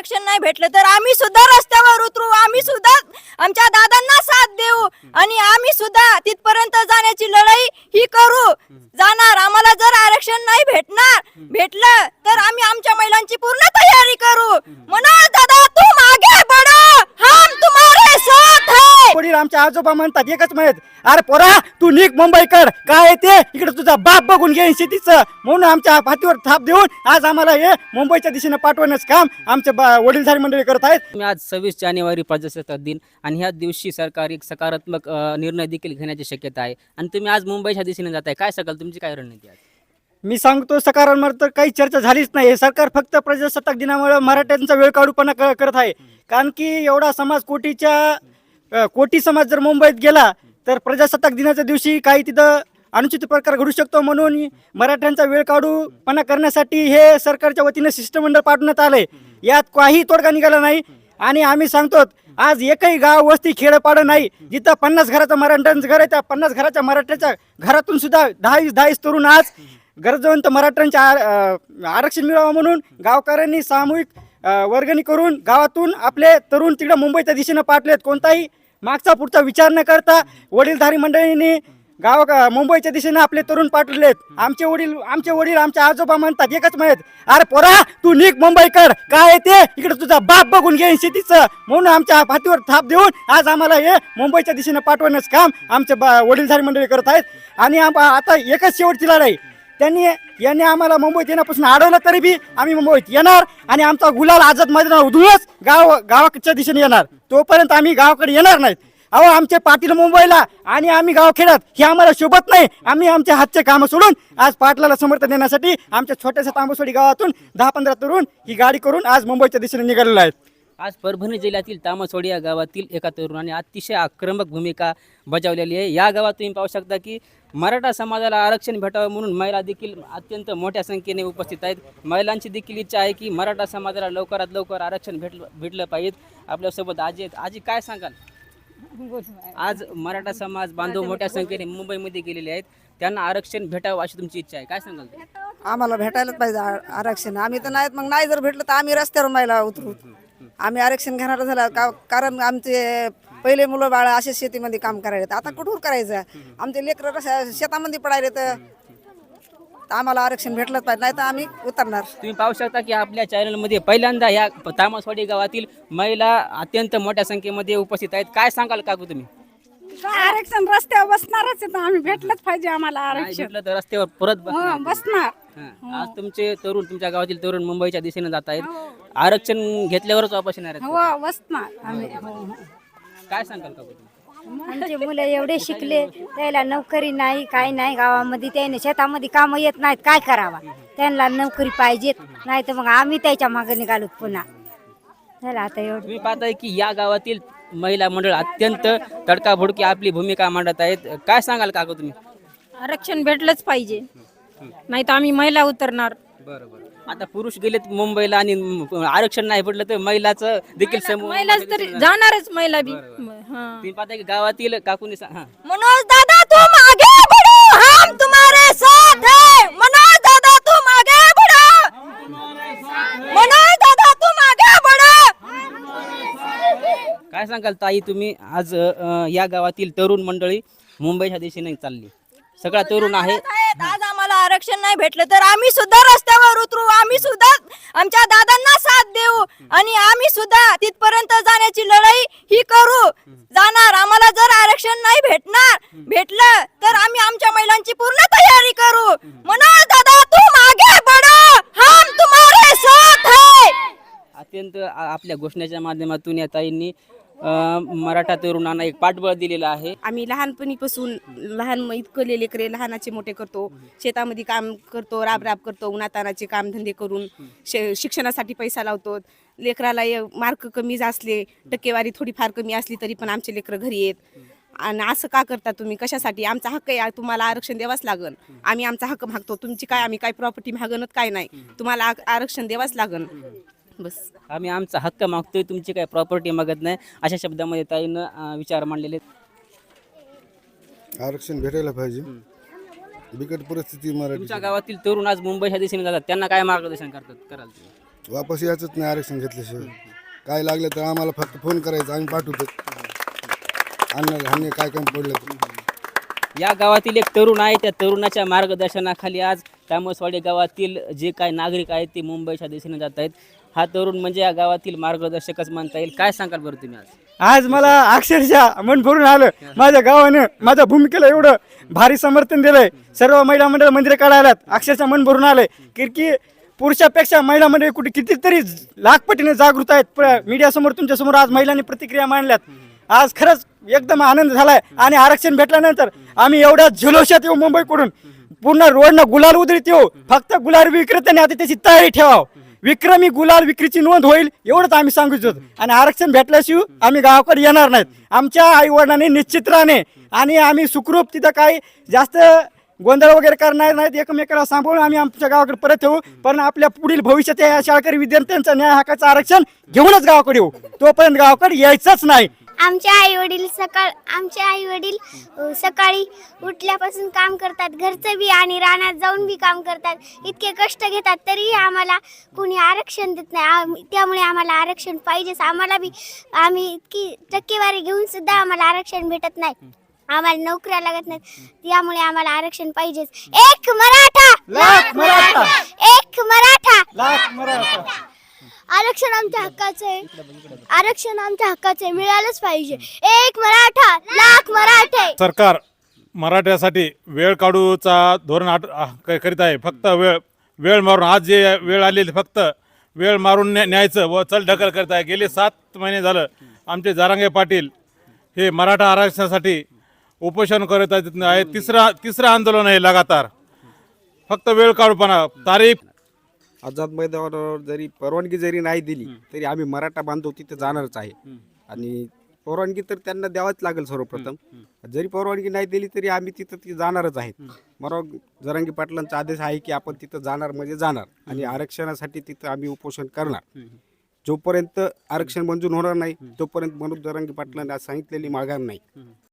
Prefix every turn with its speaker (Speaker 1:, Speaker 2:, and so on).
Speaker 1: आरक्षण नाही भेटलं तर आम्ही सुद्धा रस्त्यावर उतरू आम्ही सुद्धा आमच्या दादांना साथ देऊ आणि आम्ही सुद्धा तिथपर्यंत जाण्याची लढाई ही करू. जाणार. आम्हाला जर आरक्षण नाही भेटणार भेटलं तर आम्ही आमच्या महिलांची पूर्ण तयारी करू मनोज दादा तुम आगे बढ़ो हम तुम्हारे साथ है
Speaker 2: वडील आमच्या आजोबा म्हणतात एकच म्हणत अरे पोरा तू निघ मुंबईकर काय येते इकडे तुझा बाप बघून घेईन शेतीचं. म्हणून आमच्या पाठीवर थाप देऊन आज आम्हाला हे मुंबईच्या दिशेने पाठवण्याचं काम आमचे वडीलधारी मंडळी करत आहेत.
Speaker 3: मी आज सव्वीस जानेवारी प्रजासत्ताक दिन आणि ह्या दिवशी सरकार एक सकारात्मक निर्णय देखील घेण्याची शक्यता आहे. आणि तुम्ही आज मुंबईच्या दिशेने जाताय. काय सकाल तुमची काय रणनीती आहे?
Speaker 2: मी सांगतो सकारांवर तर काही चर्चा झालीच नाही. हे सरकार फक्त प्रजासत्ताक दिनामुळे मराठ्यांचा वेळ काढूपणा करत आहे. कारण की एवढा समाज कोटीच्या कोटी समाज जर मुंबईत गेला तर प्रजासत्ताक दिनाच्या दिवशी काही तिथं अनुचित प्रकार घडू शकतो म्हणून मराठ्यांचा वेळ काढूपणा करण्यासाठी हे सरकारच्या वतीने शिष्टमंडळ पाठवण्यात आलंय. यात काही तोडगा निघाला नाही. आणि आम्ही सांगतो आज एकही गाव वस्ती खेडपाडं नाही. जिथं पन्नास घराचं मराठ्यांचं घर आहे त्या पन्नास घराच्या मराठ्याच्या घरातून सुद्धा दहावीस दहावीस तरुण आज गरजवंत मराठ्यांच्या आरक्षण मिळावं म्हणून गावकऱ्यांनी सामूहिक वर्गणी करून गावातून आपले तरुण तिकडे मुंबईच्या दिशेनं पाठलेत. कोणताही मागचा पुढचा विचार न करता वडीलधारी मंडळींनी गाव मुंबईच्या दिशेने आपले तरुण पाठवलेत. आमचे वडील आमचे वडील आमचे आजोबा म्हणतात एकच म्हणत अरे पोरा तू निघ मुंबईकर काय येते इकडे तुझा बाप बघून घेईन शेतीचं. म्हणून आमच्या हातीवर थाप देऊन आज आम्हाला हे मुंबईच्या दिशेने पाठवण्याचं काम आमचे बा- वडीलधारी मंडळी करत आहेत. आणि आता एकच शेवटची लढाई. त्यांनी यांनी आम्हाला मुंबईत येण्यापासून अडवलं तरी बी आम्ही मुंबईत येणार आणि आमचा गुलाल आझाद मैदान उधळूनच गाव गावाच्या दिशेने येणार. तोपर्यंत आम्ही गावाकडे येणार नाहीत. अहो आमचे पाटील मुंबईला आणि आम्ही गावखेड्यात हे आम्हाला शोभत नाही. आम्ही आमच्या हातचे कामं सोडून आज पाटलाला समर्थन देण्यासाठी आमच्या छोट्याशा तांबोसोडी गावातून दहा पंधरा तरुण ही गाडी करून आज मुंबईच्या दिशेने निघालेलो आहेत.
Speaker 3: आज परभणी जिल्ह्यातील तामसवाडी या गावातील एका तरुणाने अतिशय आक्रमक भूमिका बजावलेली आहे. या गावात तुम्ही पाहू शकता की मराठा समाजाला आरक्षण भेटावं म्हणून महिला देखील अत्यंत मोठ्या संख्येने उपस्थित आहेत. महिलांची देखील इच्छा आहे की मराठा समाजाला लवकरात लवकर आरक्षण भेटलं भेटलं पाहिजे. आपल्यासोबत आजी आहेत. आजी काय सांगाल? आज मराठा समाज बांधव मोठ्या संख्येने मुंबईमध्ये गेलेले आहेत. त्यांना आरक्षण भेटावं अशी तुमची इच्छा आहे. काय सांगाल
Speaker 4: आम्हाला भेटायलाच पाहिजे आरक्षण. आम्ही तर नाहीत. मग नाही जर भेटलं तर आम्ही रस्त्यावर महिला उतरू. आम्ही आरक्षण घेणार झालं का कारण आमचे पहिले मुलं बाळ असे शेतीमध्ये काम करायला आता कुठून करायचं? आमचे लेकरं कसं शेतामध्ये पडायले तर आम्हाला आरक्षण भेटलंच पाहिजे नाही तर आम्ही उतरणार.
Speaker 3: तुम्ही पाहू शकता की आपल्या चॅनलमध्ये पहिल्यांदा या तामसवाडी गावातील महिला अत्यंत मोठ्या संख्येमध्ये उपस्थित आहेत. काय सांगाल काकू तुम्ही?
Speaker 5: आरक्षण रस्त्यावर बसणारच आहे तर आम्ही भेटलंच पाहिजे आम्हाला
Speaker 3: नाही
Speaker 5: आरक्षण.
Speaker 3: भेटलं तर रस्त्यावर परत
Speaker 5: हो
Speaker 3: बसणार. हां. आज तुमचे तरुण तुमच्या गावातील तरुण मुंबईच्या दिशेने जात आहेत. आरक्षण घेतल्यावरच वापस येणार आहेत
Speaker 5: हो आम्ही हो. हो.
Speaker 3: काय सांगाल काकू तुम्ही
Speaker 6: आमचे मुलं एवढे शिकले त्याला नोकरी नाही काही नाही गावामध्ये त्याने शेतामध्ये कामं येत नाहीत काय करावा? त्यांना नोकरी पाहिजेत नाही तर मग आम्ही त्याच्यामागे निघालो पुन्हा. झालं आता एवढं.
Speaker 3: तुम्ही पाहताय की या गावातील महिला मंडळ अत्यंत तडकाफडकी आपली भूमिका मांडत आहेत. काय सांगाल काकू तुम्ही?
Speaker 5: आरक्षण भेटलंच पाहिजे. नाही तर आम्ही महिला उतरणार.
Speaker 3: बरोबर आता पुरुष गेलेत मुंबईला आणि म- आरक्षण नाही भेटलं तर महिलाचं देखील समूह
Speaker 5: महिला तरी जाणारच महिला बी. हा.
Speaker 3: तुम्ही पाहताय की गावातील काकूनी सा- हां.
Speaker 1: मनोज दादा तुम आगे बढ़ो हम तुम्हारे साथ है. मनोज दादा तुम आगे बढ़ो मनोज दादा तुम आगे बढ़ो
Speaker 3: काय सांगाल ताई तुम्ही? आज अ, या गावातील तरुण मंडळी मुंबईच्या दिशेने चालली. सगळा तरुण आहे.
Speaker 1: आहेत. आज आरक्षण नाही भेटलं तर आम्ही सुद्धा रस्त्यावर उतरू आम्ही सुद्धा आमच्या दादांना साथ देऊ आणि आम्ही सुद्धा तिथपर्यंत जाण्याची लढाई ही करू. जाणार. आम्हाला जर आरक्षण नाही भेटणार भेटलं तर आम्ही आमच्या महिलांची पूर्ण तयारी करू. म्हणा दादा तुम आगे बढ़ो हम तुम्हारे साथ है.
Speaker 3: अत्यंत आपल्या घोषणेच्या माध्यमातून या ताईंनी मराठा तरुणांना एक पाठबळ दिलेलं आहे.
Speaker 7: आम्ही लहानपणीपासून लहान इतकं लेकरे लहानाचे मोठे करतो. शेतामध्ये काम करतो राबराब करतो उन्हातानाचे कामधंदे करून शिक्षणासाठी पैसा लावतो. लेकराला मार्क कमी असले टक्केवारी थोडीफार कमी असली तरी पण आमचे लेकरं घरी येत. आणि असं का करता तुम्ही? कशासाठी? आमचा हक्क आहे तुम्हाला आरक्षण द्यावाच लागन. आम्ही आमचा हक्क मागतो. तुमची काय आम्ही काय प्रॉपर्टी मागणत काय नाही? तुम्हाला आरक्षण द्यावाच लागन. बस.
Speaker 3: आम्ही आमचा हक्क मागतोय तुमची काही प्रॉपर्टी मागत नाही अशा शब्दामध्ये ताईनं अ, विचार मांडलेले. आहेत.
Speaker 8: आरक्षण भेटायला पाहिजे. बिकट परिस्थिती मराठी
Speaker 3: तुमच्या गावातील तरुण आज मुंबईच्या दिशेने जातात. त्यांना काय मार्गदर्शन करतात कराल तुम्ही?
Speaker 8: वापस यायचंच नाही आरक्षण घेतल्याशिवाय. काय लागलं तर आम्हाला फक्त फोन करायचा आम्ही पाठवतो. अन्न धान्य काय कमी पडलं तर.
Speaker 3: या गावातील एक तरुण आहे त्या तरुणाच्या मार्गदर्शनाखाली आज तामसवाडी गावातील जे काय नागरिक आहेत ते मुंबईच्या दिशेने जात आहेत. हा तरुण म्हणजे या गावातील मार्गदर्शकच म्हणता येईल. काय सांगाल बरं तुम्ही आज?
Speaker 2: आज मला अक्षरशः मन भरून आलं. माझ्या गावानं माझ्या भूमिकेला एवढं भारी समर्थन दिलंय. सर्व महिला मंडळ मंदिर काढायला अक्षरशः मन भरून आलंय. की पुरुषापेक्षा महिला मंडळी कुठे कितीतरी लाखपटीने जागृत आहेत. प्र- मीडियासमोर तुमच्यासमोर आज महिलांनी प्रतिक्रिया मांडल्यात. आज खरंच एकदम आनंद झालाय. आणि आरक्षण भेटल्यानंतर आम्ही एवढ्या झुलोशात येऊ मुंबईकडून. पूर्ण रोडनं गुलाल उधळीत येऊ. फक्त गुलाल विक्रेत्याने आता त्याची तयारी ठेवावं. विक्रमी गुलाल विक्रीची नोंद होईल एवढंच आम्ही सांगू इच्छितो. आणि आरक्षण भेटल्याशिवाय आम्ही गावाकडे येणार नाहीत. आमच्या आई वडिलांनी निश्चित राहणे आणि आम्ही सुखरूप तिथं काही जास्त गोंधळ वगैरे करणार नाहीत. एकमेकाला सांभाळून आम्ही आमच्या गावाकडे परत येऊ. पण आपल्या पुढील भविष्यात या शाळकरी विद्यार्थ्यांचा न्याय हक्काचं आरक्षण घेऊनच गावाकडे येऊ. तोपर्यंत गावाकडे यायचंच नाही.
Speaker 9: आमचे आई वडील सकाळ आमचे आई वडील सकाळी उठल्यापासून काम करतात घरचं बी आणि रानात जाऊन बी काम करतात. इतके कष्ट घेतात तरीही आम्हाला कोणी आरक्षण देत नाही. आम- त्यामुळे आम्हाला आरक्षण पाहिजेच. आम्हाला बी आम्ही इतकी टक्केवारी घेऊन सुद्धा आम्हाला आरक्षण भेटत नाही. आम्हाला नोकऱ्या लागत नाहीत. त्यामुळे आम्हाला आरक्षण पाहिजेच एक मराठा
Speaker 2: लाख मराठा
Speaker 9: आरक्षण आमच्या हक्काचं आहे आरक्षण आमच्या हक्काचे मिळालंच पाहिजे. एक मराठा लाख मराठे.
Speaker 10: सरकार मराठ्यासाठी वेळ काढूचा धोरण आट आ- क- करीत आहे. फक्त वेळ वेळ मारून आज जे वेळ आलेली फक्त वेळ मारून न्या- न्यायचं व चल ढकल करत आहे. गेले सात महिने झालं. आमचे जारांगे पाटील हे मराठा आरक्षणासाठी उपोषण करत आहेत. आहे तिसरा तिसरं आंदोलन आहे लगातार. फक्त वेळ काढूपणा. तारीख
Speaker 11: आझाद मैदानावर जरी परवानगी जरी नाही दिली तरी आम्ही मराठा बांधव तिथे जाणारच आहे. आणि परवानगी तर त्यांना द्यावाच लागेल सर्वप्रथम. जरी परवानगी नाही दिली तरी आम्ही तिथं ती जाणारच आहेत मला जरांगी पाटलांचा आदेश आहे की आपण तिथं जाणार म्हणजे जाणार. आणि आरक्षणासाठी तिथं आम्ही उपोषण करणार. जोपर्यंत आरक्षण मंजूर होणार नाही तोपर्यंत मनोज जरांगी पाटलांनी आज सांगितलेली माघार नाही.